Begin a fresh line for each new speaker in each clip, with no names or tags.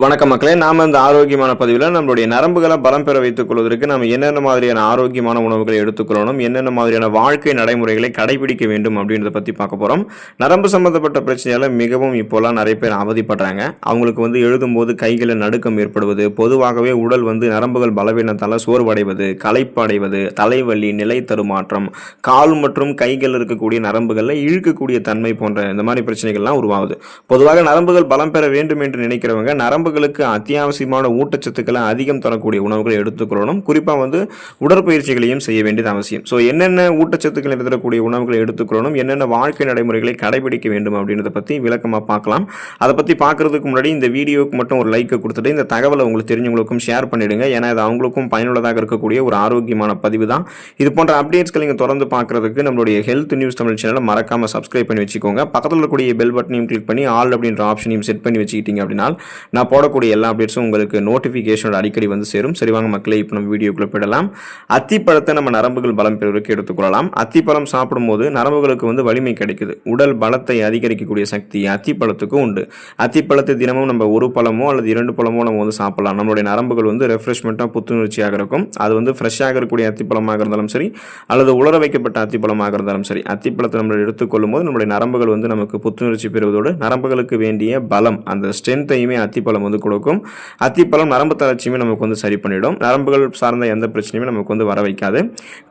வணக்கம் மக்களே நாம் இந்த ஆரோக்கியமான பதிவில் நம்மளுடைய நரம்புகளை பலம் பெற வைத்துக் கொள்வதற்கு நாம் என்னென்ன மாதிரியான ஆரோக்கியமான உணவுகளை எடுத்துக்கொள்ளணும் என்னென்ன மாதிரியான வாழ்க்கை நடைமுறைகளை கடைபிடிக்க வேண்டும் அப்படின்றத பற்றி பார்க்க போகிறோம் நரம்பு சம்பந்தப்பட்ட பிரச்சனையால் மிகவும் இப்போலாம் நிறைய பேர் அவதிப்படுறாங்க. அவங்களுக்கு வந்து எழுதும்போது கைகளில் நடுக்கம் ஏற்படுவது பொதுவாகவே உடல் வந்து நரம்புகள் பலவீனத்தால் சோர்வடைவது களைப்படைவது தலைவலி நிலை தருமாற்றம் கால் மற்றும் கைகள் இருக்கக்கூடிய நரம்புகளில் இழுக்கக்கூடிய தன்மை போன்ற இந்த மாதிரி பிரச்சனைகள்லாம் உருவாகுது. பொதுவாக நரம்புகள் பலம் பெற வேண்டும் என்று நினைக்கிறவங்க நரம்பு உடம்புகளுக்கு அத்தியாவசியமான ஊட்டச்சத்துக்களை அதிகம் தரக்கூடிய உணவுகளை எடுத்துக்கொள்ளணும். குறிப்பாக வந்து உடற்பயிற்சிகளையும் செய்ய வேண்டியது அவசியம். ஸோ என்னென்ன ஊட்டச்சத்துக்கள் தரக்கூடிய உணவுகளை எடுத்துக்கொள்ளணும்? என்னென்ன வாழ்க்கை நடைமுறைகளை கடைபிடிக்க வேண்டும் அப்படின்றத பற்றி விளக்கமாக பார்க்கலாம். அதை பற்றி பார்க்கறதுக்கு முன்னாடி இந்த வீடியோவுக்கு மட்டும் ஒரு லைக்கை கொடுத்துட்டு இந்த தகவலை உங்களுக்கு தெரிஞ்சவங்களுக்கும் ஷேர் பண்ணிவிடுங்க ஏன்னா இது அவங்களுக்கும் பயனுள்ளதாக இருக்கக்கூடிய ஒரு ஆரோக்கியமான பதிவு தான். இது போன்ற அப்டேட்ஸ்களை நீங்கள் தொடர்ந்து பார்க்கறதுக்கு நம்மளுடைய ஹெல்த் நியூஸ் தமிழ் சேனலை மறக்காமல் சப்ஸ்கிரைப் பண்ணி வச்சுக்கோங்க. பக்கத்தில் இருக்கக்கூடிய பெல் பட்டனையும் கிளிக் பண்ணி ஆல் அப்படின்ற ஆப்ஷனையும் செட் பண்ணி வச்சுக்கிட்டீங்க அப்படின்னா நான் போடக்கூடிய எல்லா அப்டேட்ஸும் உங்களுக்கு நோட்டிஃபிகேஷனோட அடிக்கடி வந்து சேரும். சரி வாங்க மக்களே இப்போ நம்ம வீடியோக்குள்ளே போயிடலாம். அத்திப்பழத்தை நம்ம நரம்புகள் பலம் பெறுவதற்கு எடுத்துக்கொள்ளலாம். அத்திப்பழம் சாப்பிடும்போது நரம்புகளுக்கு வந்து வலிமை கிடைக்குது. உடல் பலத்தை அதிகரிக்கக்கூடிய சக்தி அத்திப்பழத்துக்கும் உண்டு. அத்திப்பழத்தை தினமும் நம்ம ஒரு பழமோ அல்லது இரண்டு பழமோ நம்ம வந்து சாப்பிடலாம். நம்மளுடைய நரம்புகள் வந்து ரெஃப்ரெஷ்மெண்ட்டாக புத்துணர்ச்சியாக இருக்கும். அது வந்து ஃப்ரெஷ்ஷாக இருக்கக்கூடிய அத்திப்பழமாக இருந்தாலும் சரி அல்லது உலர வைக்கப்பட்ட அத்திப்பழமாக இருந்தாலும் சரி அத்திப்பழத்தை நம்ம எடுத்துக்கொள்ளும் போது நம்மளுடைய நரம்புகள் வந்து நமக்கு புத்துணர்ச்சி பெறுவதோடு நரம்புகளுக்கு வேண்டிய பலம் அந்த ஸ்ட்ரென்த்தையுமே அத்திப்பழம் வந்து கொடுக்கும். அத்திப்பழம் நரம்பு தளர்ச்சியுமே நமக்கு வந்து சரி பண்ணிடும். நரம்புகள் சார்ந்த எந்த பிரச்சனையுமே நமக்கு வந்து வர வைக்காது.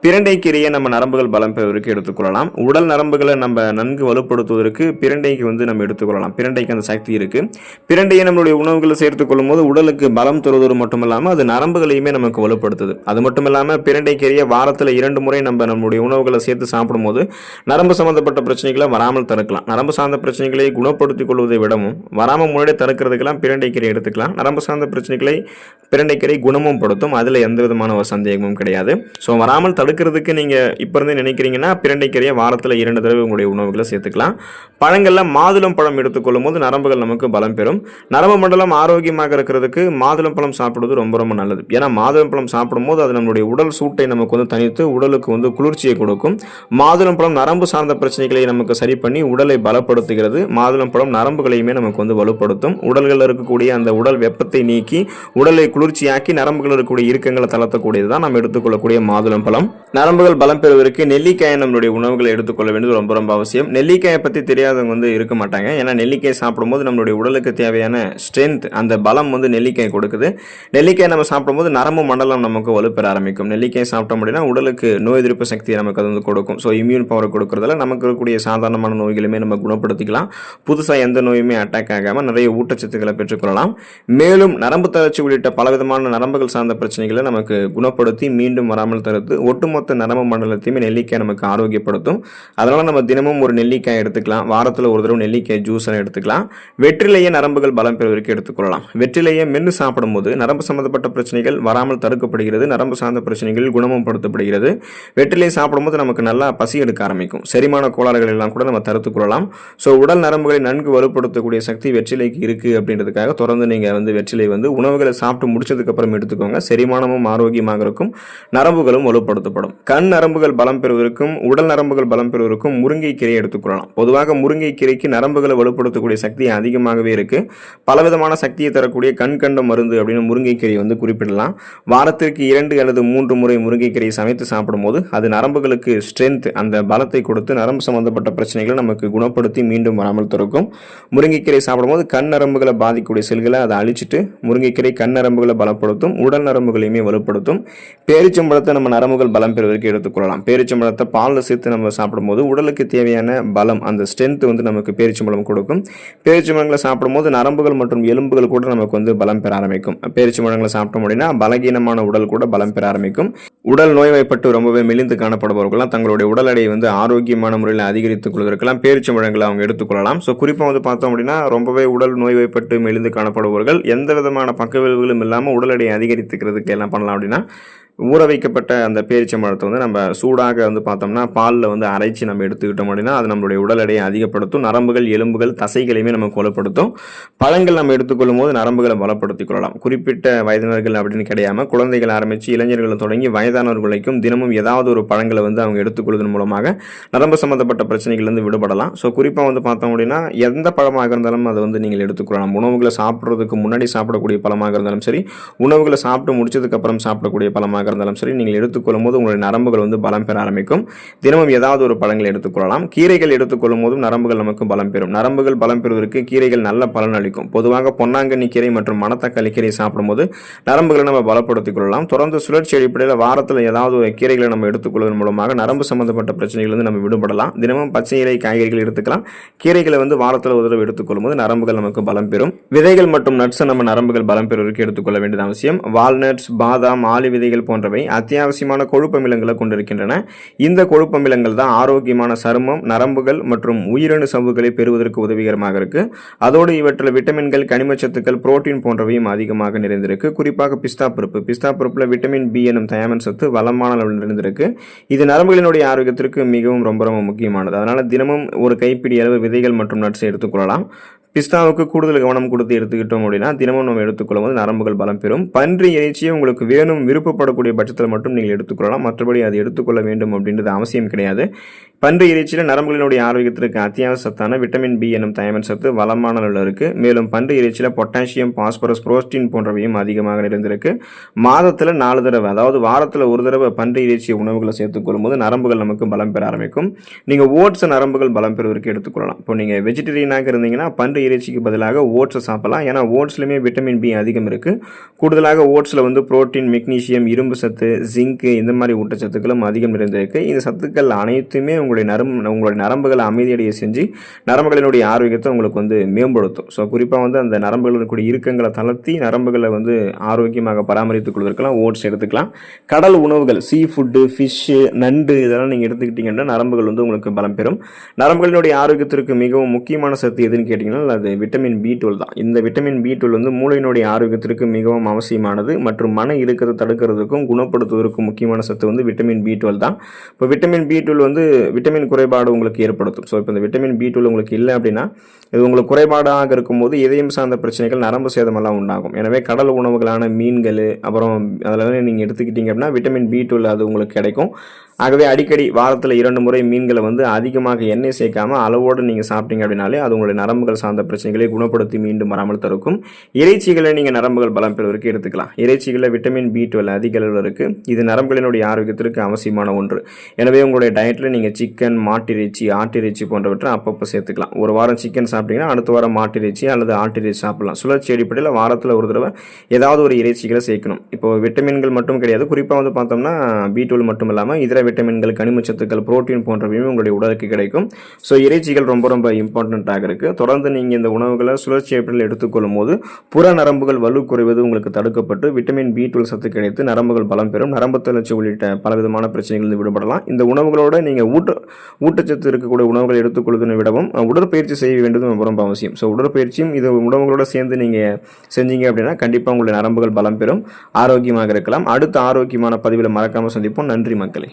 பிரண்டை கீரையை நம்ம நரம்புகள் பலம் பெறுவதற்கு எடுத்துக்கொள்ளலாம் உடல் நரம்புகளை நம்ம நன்கு வலுப்படுத்துவதற்கு பிரண்டைக்கு வந்து நம்ம எடுத்துக்கொள்ளலாம் பிரண்டைக்கு அந்த சக்தி இருக்கு. பிரண்டையை நம்மளுடைய உணவுகளை சேர்த்துக்கொள்ளும் போது உடலுக்கு பலம் தருவதோடு மட்டும் இல்லாமல் அது நரம்புகளையுமே நமக்கு வலுப்படுத்துது. அது மட்டும் இல்லாமல் பிரண்டை கீரையை வாரத்தில் இரண்டு முறை நம்ம நம்மளுடைய உணவுகளை சேர்த்து சாப்பிடும்போது நரம்பு சம்பந்தப்பட்ட பிரச்சனைகளை வராமல் தடுக்கலாம். நரம்பு சார்ந்த பிரச்சனைகளை குணப்படுத்திக் கொள்வதை விடவும் வராமல் முன்னாடியே தடுக்கிறதுக்கெல்லாம் பிரண்டை கீரை எடுத்துக்கலாம். நரம்பு சார்ந்த பிரச்சனைகளை பிரண்டைக்கரை குணமும் படுத்தும். அதில் எந்த விதமான ஒரு சந்தேகமும் கிடையாது. ஸோ வராமல் தடுக்கிறதுக்கு நீங்கள் இப்போ இருந்து நினைக்கிறீங்கன்னா பிரண்டைக்கரையை வாரத்தில் இரண்டு தடவை உங்களுடைய உணவுகளை சேர்த்துக்கலாம். பழங்களில் மாதுளம் பழம் எடுத்துக்கொள்ளும் போது நரம்புகள் நமக்கு பலம் பெறும். நரம்பு மண்டலம் ஆரோக்கியமாக இருக்கிறதுக்கு மாதுளம் பழம் சாப்பிடுவது ரொம்ப ரொம்ப நல்லது. ஏன்னா மாதுளம் பழம் சாப்பிடும்போது அது நம்மளுடைய உடல் சூட்டை நமக்கு வந்து தனித்து உடலுக்கு வந்து குளிர்ச்சியை கொடுக்கும். மாதுளம் பழம் நரம்பு சார்ந்த பிரச்சனைகளை நமக்கு சரி பண்ணி உடலை பலப்படுத்துகிறது. மாதுளம் பழம் நரம்புகளையுமே நமக்கு வந்து வலுப்படுத்தும். உடல்களில் இருக்கக்கூடிய அந்த உடல் வெப்பத்தை நீக்கி உடலை குளிர்ச்சியாக்கி நரம்புகள் இருக்கக்கூடிய இறுக்கங்களை தளர்த்தக்கூடியது தான் நம்ம எடுத்துக்கொள்ளக்கூடிய மாதுளம் பழம். நரம்புகள் பலம் பெறுவதற்கு நெல்லிக்காயை நம்மளுடைய உணவுகளை எடுத்துக்கொள்ள வேண்டியது ரொம்ப ரொம்ப அவசியம். நெல்லிக்காயை பற்றி தெரியாதவங்க வந்து இருக்க மாட்டாங்க. ஏன்னா நெல்லிக்காய் சாப்பிடும்போது நம்மளுடைய உடலுக்கு தேவையான ஸ்ட்ரென்த் அந்த பலம் வந்து நெல்லிக்காய் கொடுக்குது. நெல்லிக்காய் நம்ம சாப்பிடும்போது நரம்பு மண்டலம் நமக்கு வலுப்பெற ஆரம்பிக்கும். நெல்லிக்காய் சாப்பிட்டோம் அப்படின்னா உடலுக்கு நோய் எதிர்ப்பு சக்தியை நமக்கு அது வந்து கொடுக்கும். ஸோ இம்யூன் பவர் கொடுக்கறதுல நமக்கு இருக்கக்கூடிய சாதாரணமான நோய்களுமே நம்ம குணப்படுத்திக்கலாம். புதுசாக எந்த நோயுமே அட்டாக் ஆகாமல் நிறைய ஊட்டச்சத்துக்களை பெற்றுக்கொள்ளலாம். மேலும் நரம்பு தளர்ச்சி உள்ளிட்ட பலவிதமான நரம்புகள் சார்ந்த பிரச்சனைகளை நமக்கு குணப்படுத்தி மீண்டும் வராமல் தடுத்து ஒட்டுமொத்த நரம்பு மண்டலத்தையுமே நெல்லிக்காய் நமக்கு ஆரோக்கியப்படுத்தும். அதனால் நம்ம தினமும் ஒரு நெல்லிக்காய் எடுத்துக்கலாம். வாரத்தில் ஒரு தடவை நெல்லிக்காய் ஜூஸ் எடுத்துக்கலாம். வெற்றிலேயே நரம்புகள் பலம் பெறுவதற்கு எடுத்துக்கொள்ளலாம் வெற்றிலேயே மென்று சாப்பிடும்போது நரம்பு சம்பந்தப்பட்ட பிரச்சனைகள் வராமல் தடுக்கப்படுகிறது. நரம்பு சார்ந்த பிரச்சனைகள் குணமும் படுத்தப்படுகிறது. வெற்றிலை சாப்பிடும்போது நமக்கு நல்லா பசி எடுக்க ஆரம்பிக்கும். செரிமான கோளாறுகள் எல்லாம் கூட நம்ம தடுத்துக்கொள்ளலாம் ஸோ உடல் நரம்புகளை நன்கு வலுப்படுத்தக்கூடிய சக்தி வெற்றிலைக்கு இருக்குது அப்படின்றதுக்காக தொடர்ந்து நீங்கள் வந்து வெற்றிலை வந்து உணவுகளை சாப்பிட்டு முடிச்சதுக்கப்புறம் எடுத்துக்கோங்க. செரிமானமும் ஆரோக்கியமாக இருக்கும். நரம்புகளும் வலுப்படுத்தப்படும். கண் நரம்புகள் பலம் பெறுவதற்கும் உடல் நரம்புகள் பலம் பெறுவதற்கும் முருங்கை கீரையை எடுத்துக்கொள்ளலாம் பொதுவாக முருங்கை கீரைக்கு நரம்புகளை வலுப்படுத்தக்கூடிய சக்தி அதிகமாகவே இருக்கு. பலவிதமான சக்தியை தரக்கூடிய கண் கண்ட மருந்து அப்படின்னு முருங்கைக்கீரையை வந்து குறிப்பிடலாம். வாரத்திற்கு இரண்டு அல்லது மூன்று முறை முருங்கைக்கீரையை சமைத்து சாப்பிடும்போது அது நரம்புகளுக்கு ஸ்ட்ரென்த் அந்த பலத்தை கொடுத்து நரம்பு சம்பந்தப்பட்ட பிரச்சனைகளை நமக்கு குணப்படுத்தி மீண்டும் வராமல் தடுக்கும். முருங்கைக்கீரை சாப்பிடும்போது கண் நரம்புகளை பாதிக்கக்கூடிய செல்களை அதை அழிச்சிட்டு முருங்கைக்கீரை கண் நரம்புகளை பலப்படுத்தும் உடல் நரம்புகளையுமே வலுப்படுத்தும். பேரிச்சம்பழத்தை நம்ம நரம்புகள் பலம் பெறுவதற்கு எடுத்துக்கொள்ளலாம் பேரிச்சம்பழத்தை பாலில் சேர்த்து நம்ம சாப்பிடும்போது உடலுக்கு தேவையான பலம் அந்த ஸ்ட்ரென்த் வந்து நமக்கு பேரிச்சம்பழம் கொடுக்கும். பேரிச்சம்பழங்களை சாப்பிடும்போது நரம்புகள் மற்றும் எலும்புகள் கூட நமக்கு வந்து பலம் பெற ஆரம்பிக்கும். பேரிச்சம்பழங்களை சாப்பிட்டோம் அப்படின்னா பலகீனமான உடல் கூட பலம் பெற ஆரம்பிக்கும். உடல் நோய்வாய்ப்பட்டு ரொம்பவே மெலிந்து காணப்படுபவர்கள்லாம் தங்களுடைய உடல் எடையை வந்து ஆரோக்கியமான முறையில் அதிகரித்துக் கொள்வதற்கெல்லாம் பேரிச்சம்பழங்களை அவங்க எடுத்துக்கொள்ளலாம் ஸோ குறிப்பாக வந்து பார்த்தோம் அப்படின்னா ரொம்பவே உடல் நோய்வாய்ப்பட்டு மெலிந்து காண காணப்படுபவர்கள் எந்த விதமான பக்க விளைவுகளும் இல்லாமல் உடல் எடையை அதிகரித்துக்கிறதுக்கு என்ன பண்ணலாம் அப்படின்னா ஊற வைக்கப்பட்ட அந்த பேரிச்சம்பழத்தை வந்து நம்ம சூடாக வந்து பார்த்தோம்னா பாலில் வந்து அரைச்சி நம்ம எடுத்துக்கிட்டோம் அப்படின்னா அது நம்மளுடைய உடல் எடையை அதிகப்படுத்தும். நரம்புகள் எலும்புகள் தசைகளையுமே நம்ம கொலப்படுத்தும். பழங்கள் நம்ம எடுத்துக்கொள்ளும் போது நரம்புகளை பலப்படுத்திக் கொள்ளலாம். குறிப்பிட்ட வயதினர்கள் அப்படின்னு கிடையாம குழந்தைகள் ஆரம்பித்து இளைஞர்கள் தொடங்கி வயதானவர்கள் வரைக்கும் தினமும் ஏதாவது ஒரு பழங்களை வந்து அவங்க எடுத்துக்கொள்வதன் மூலமாக நரம்பு சம்மந்தப்பட்ட பிரச்சனைகள்லேருந்து விடுபடலாம். ஸோ குறிப்பாக வந்து பார்த்தோம் அப்படின்னா எந்த பழமாக இருந்தாலும் அதை வந்து நீங்கள் எடுத்துக்கொள்ளலாம் உணவுகளை சாப்பிட்றதுக்கு முன்னாடி சாப்பிடக்கூடிய பழமாக இருந்தாலும் சரி உணவுகளை சாப்பிட்டு முடிச்சதுக்கப்புறம் சாப்பிடக்கூடிய பழமாக இருந்தாலும் சரி நீங்கள் எடுத்துக்கொள்ளும் போது உங்களுடைய நரம்புகள் வந்து பலம் பெற ஆரம்பிக்கும். தினமும் ஏதாவது ஒரு பழங்கள் எடுத்துக்கொள்ளலாம். கீரைகள் எடுத்துக்கொள்ளும் போதும் நரம்புகள் நமக்கு பலம் பெறும். நரம்புகள் பலம் பெறுவதற்கு கீரைகள் நல்ல பலன் அளிக்கும். பொதுவாக பொன்னாங்கண்ணி கீரை மற்றும் மணத்தக்காளி கீரை சாப்பிடும்போது நரம்புகளை நம்ம பலப்படுத்திக் கொள்ளலாம். தொடர்ந்து சுழற்சி அடிப்படையில் வாரத்தில் ஏதாவது ஒரு கீரைகளை நம்ம எடுத்துக்கொள்வதன் மூலமாக நரம்பு சம்பந்தப்பட்ட பிரச்சனைகளிலிருந்து நம்ம விடுபடலாம். தினமும் பச்சை இலை காய்கறிகள் எடுத்துக்கலாம். கீரைகளை வந்து வாரத்தில் ஒரு தடவை எடுத்துக்கொள்ளும் போது நரம்புகள் நமக்கு பலம் பெறும். விதைகள் மற்றும் நட்ஸை நம்ம நரம்புகள் பலம் பெறுவதற்கு எடுத்துக்கொள்ள வேண்டியது அவசியம். வால்நட்ஸ் பாதாம் ஆலி விதைகள் போன்ற போன்றவை அத்தியாவசியமான கொழுப்பமிலங்களை கொண்டிருக்கின்றன. இந்த கொழுப்பமிலங்கள் தான் ஆரோக்கியமான சருமம் நரம்புகள் மற்றும் உயிரணு சவ்வுகளை பெறுவதற்கு உதவிகரமாக இருக்கு. அதோடு இவற்றில் விட்டமின்கள் கனிமச்சத்துக்கள் புரோட்டீன் போன்றவையும் அதிகமாக நிறைந்திருக்கு. குறிப்பாக பிஸ்தா பருப்பு. பிஸ்தா பருப்பில் விட்டமின் பி எனும் தயாமன் சத்து வளமான அளவில் நிறைந்திருக்கு. இது நரம்புகளினுடைய ஆரோக்கியத்திற்கு மிகவும் ரொம்ப ரொம்ப முக்கியமானது. அதனால் தினமும் ஒரு கைப்பிடி அளவு விதைகள் மற்றும் நட்ஸை எடுத்துக்கொள்ளலாம் பிஸ்தாவுக்கு கூடுதல் கவனம் கொடுத்து எடுத்துக்கிட்டோம் அப்படின்னா தினமும் நம்ம எடுத்துக்கொள்ளும் போது நரம்புகள் பலம் பெறும். பன்றி இறைச்சியை உங்களுக்கு வேணும் விருப்பப்படக்கூடிய பட்சத்தில் மட்டும் நீங்கள் எடுத்துக்கொள்ளலாம். மற்றபடி அது எடுத்துக்கொள்ள வேண்டும் அப்படின்றது அவசியம் கிடையாது. பன்றி இறைச்சியில் நரம்புகளினுடைய ஆரோக்கியத்திற்கு அத்தியாவசிய சத்தான விட்டமின் பி எனும் தயமன் சத்து வளமான அளவில் இருக்குது மேலும் பன்றி இறைச்சியில் பொட்டாசியம் பாஸ்பரஸ் புரோஸ்டின் போன்றவையும் அதிகமாக நிறைந்திருக்கு. மாதத்தில் நாலு தடவை அதாவது வாரத்தில் ஒரு தடவை பன்றி இறைச்சி உணவுகளை சேர்த்துக்கொள்ளும் போது நரம்புகள் நமக்கு பலம் பெற ஆரம்பிக்கும். நீங்கள் ஓட்ஸை நரம்புகள் பலம் பெறுவதற்கு எடுத்துக்கொள்ளலாம் இப்போ நீங்கள் வெஜிடேரியனாக இருந்தீங்கன்னா பன்றி இறைச்சிக்கு பதிலாக ஓட்ஸை சாப்பிடலாம். ஏன்னா ஓட்ஸ்லையுமே விட்டமின் பி அதிகம் இருக்குது கூடுதலாக ஓட்ஸில் வந்து புரோட்டீன் மெக்னீஷியம் இரும்பு சத்து ஜிங்க் இந்த மாதிரி ஊட்டச்சத்துக்களும் அதிகம் நிறைந்திருக்கு. இந்த சத்துக்கள் அனைத்துமே உங்களுடைய நரம் உங்களுடைய நரம்புகளை அமைதியடைய செஞ்சு நரம்புகளினுடைய ஆரோக்கியத்தை உங்களுக்கு வந்து மேம்படுத்தும். ஸோ குறிப்பாக வந்து அந்த நரம்புகளுடைய இறுக்கங்களை தளர்த்தி நரம்புகளை வந்து ஆரோக்கியமாக பராமரித்துக் கொள்வதற்கெல்லாம் ஓட்ஸ் எடுத்துக்கலாம். கடல் உணவுகள் சீ ஃபுட்டு ஃபிஷ்ஷு நண்டு இதெல்லாம் நீங்கள் எடுத்துக்கிட்டீங்கன்னா நரம்புகள் வந்து உங்களுக்கு பலம் பெறும். நரம்புகளினுடைய ஆரோக்கியத்திற்கு மிகவும் முக்கியமான சத்து எதுன்னு கேட்டிங்கன்னா அது விட்டமின் பி டுவெல் தான். இந்த விட்டமின் பி டுவெல் வந்து மூளையினுடைய ஆரோக்கியத்திற்கு மிகவும் அவசியமானது மற்றும் மன இறுக்கத்தை தடுக்கிறதுக்கும் குணப்படுத்துவதற்கும் முக்கியமான சத்து வந்து விட்டமின் பி டுவெல் தான். இப்போ விட்டமின் பி டுவெல் வந்து விட்டமின் குறைபாடு உங்களுக்கு ஏற்படுத்தும். ஸோ இப்போ இந்த விட்டமின் பி டூல் உங்களுக்கு இல்லை அப்படின்னா இது உங்களுக்கு குறைபாடாக இருக்கும்போது இதயம் சார்ந்த பிரச்சனைகள் நரம்பு சேதமெல்லாம் உண்டாகும். எனவே கடல் உணவுகளான மீன்கள் அப்புறம் அதில் நீங்கள் எடுத்துக்கிட்டீங்க அப்படின்னா விட்டமின் பி டூல் அது உங்களுக்கு கிடைக்கும். ஆகவே அடிக்கடி வாரத்தில் இரண்டு முறை மீன்களை வந்து அதிகமாக எண்ணெய் சேர்க்காம அளவோடு நீங்கள் சாப்பிட்டீங்க அப்படின்னாலே அது உங்களுடைய நரம்புகள் சார்ந்த பிரச்சனைகளை குணப்படுத்தி மீண்டும் வராமல் தருக்கும் இறைச்சிகளை நீங்கள் நரம்புகள் பலம் பெறுவதற்கு எடுத்துக்கலாம். இறைச்சிகளில் விட்டமின் பி டுவெல் அதிக அளவில் இருக்குது இது நரம்புகளினுடைய ஆரோக்கியத்திற்கு அவசியமான ஒன்று. எனவே உங்களுடைய டயட்டில் நீங்கள் சிக்கன் மாட்டிறைச்சி ஆட்டிறைச்சி போன்றவற்றை அப்பப்போ சேர்த்துக்கலாம். ஒரு வாரம் சிக்கன் சாப்பிட்டீங்கன்னா அடுத்த வாரம் மாட்டிறைச்சி அல்லது ஆட்டிறைச்சி சாப்பிடலாம். சுழற்சி அடிப்படையில் வாரத்தில் ஒரு தடவை ஏதாவது ஒரு இறைச்சிகளை சேர்க்கணும். இப்போ விட்டமின்கள் மட்டும் கிடையாது. குறிப்பாக வந்து பார்த்தோம்னா பி டுவெல் மட்டும் இல்லாமல் இதர விட்டமின்கள் கனிமச்சத்துக்கள் புரோட்டீன் போன்றவையும் உங்களுடைய உடலுக்கு கிடைக்கும். ஸோ இறைச்சிகள் ரொம்ப ரொம்ப இம்பார்ட்டண்ட்டாக இருக்குது தொடர்ந்து நீங்கள் இந்த உணவுகளை சுழற்சி ஏற்றில் எடுத்துக்கொள்ளும் போது புற நரம்புகள் வலு குறைவது உங்களுக்கு தடுக்கப்பட்டு விட்டமின் பி டுவெல் சத்து கிடைத்து நரம்புகள் பலம் பெறும். நரம்பு தளர்ச்சி உள்ளிட்ட பலவிதமான பிரச்சனைகளிலிருந்து விடுபடலாம். இந்த உணவுகளோட நீங்கள் ஊட்ட ஊட்டச்சத்து இருக்கக்கூடிய உணவுகளை எடுத்துக்கொள்வதை விடவும் உடற்பயிற்சி செய்ய வேண்டியது ரொம்ப ரொம்ப அவசியம். ஸோ உடற்பயிற்சியும் இது உணவுகளோட சேர்ந்து நீங்கள் செஞ்சீங்க அப்படின்னா கண்டிப்பாக உங்களுடைய நரம்புகள் பலம் பெறும். ஆரோக்கியமாக இருக்கலாம். அடுத்த ஆரோக்கியமான பதிவில் மறக்காமல் சந்திப்போம். நன்றி மக்களே.